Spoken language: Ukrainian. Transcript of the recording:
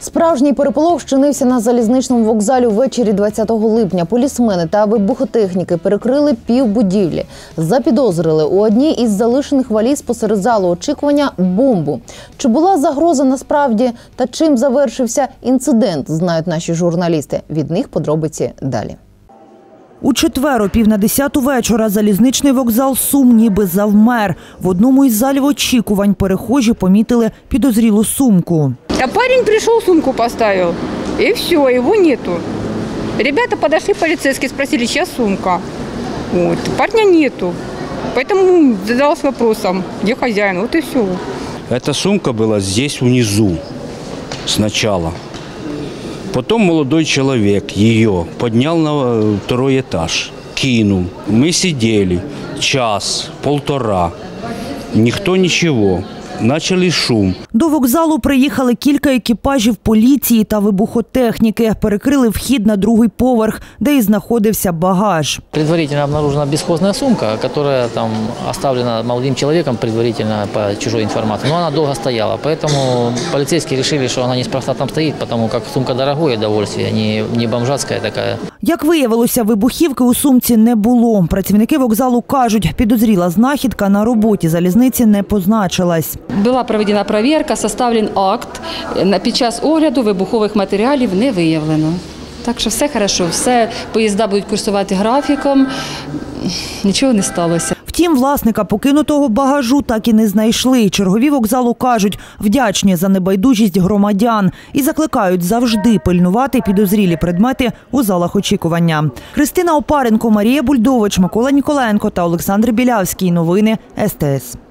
Справжній переполох щинився на залізничному вокзалі ввечері 20 липня. Полісмени та вибухотехніки перекрили півбудівлі. Запідозрили у одній із залишених валіз посеред залу очікування бомбу. Чи була загроза насправді та чим завершився інцидент, знають наші журналісти. Від них подробиці далі. У четвер о пів на десяту вечора залізничний вокзал Сум ніби завмер. В одному із залів очікувань перехожі помітили підозрілу сумку. А парень пришел, сумку поставил. И все, его нету. Ребята подошли, полицейские, спросили, чья сумка. Вот. Парня нету. Поэтому задалась вопросом, где хозяин. Вот и все. Эта сумка была здесь внизу сначала. Потом молодой человек ее поднял на э, второй этаж, кинул. Мы сидели час, полтора. Никто ничего. Начали шум. До вокзалу приїхали кілька екіпажів поліції та вибухотехніки. Перекрили вхід на другий поверх, де і знаходився багаж. Предварительно обнаружена бесхозная сумка, которая там оставлена молодым человеком предварительно по чужой информации. Но она долго стояла, поэтому полицейские решили, что она неспроста там стоит, потому как сумка дорогое удовольствие, не, не бомжатская такая. Як виявилося, вибухівки у сумці не було. Працівники вокзалу кажуть, підозріла знахідка на роботі залізниці не позначилась. Була проведена перевірка, составлен акт. Під час огляду вибухових матеріалів не виявлено. Так що все хорошо, все поїзда будуть курсувати графіком, нічого не сталося. Втім, власника покинутого багажу так і не знайшли. Чергові вокзалу кажуть, вдячні за небайдужість громадян і закликають завжди пильнувати підозрілі предмети у залах очікування. Христина Опаренко, Марія Бульдович, Микола Ніколенко та Олександр Білявський. Новини СТС.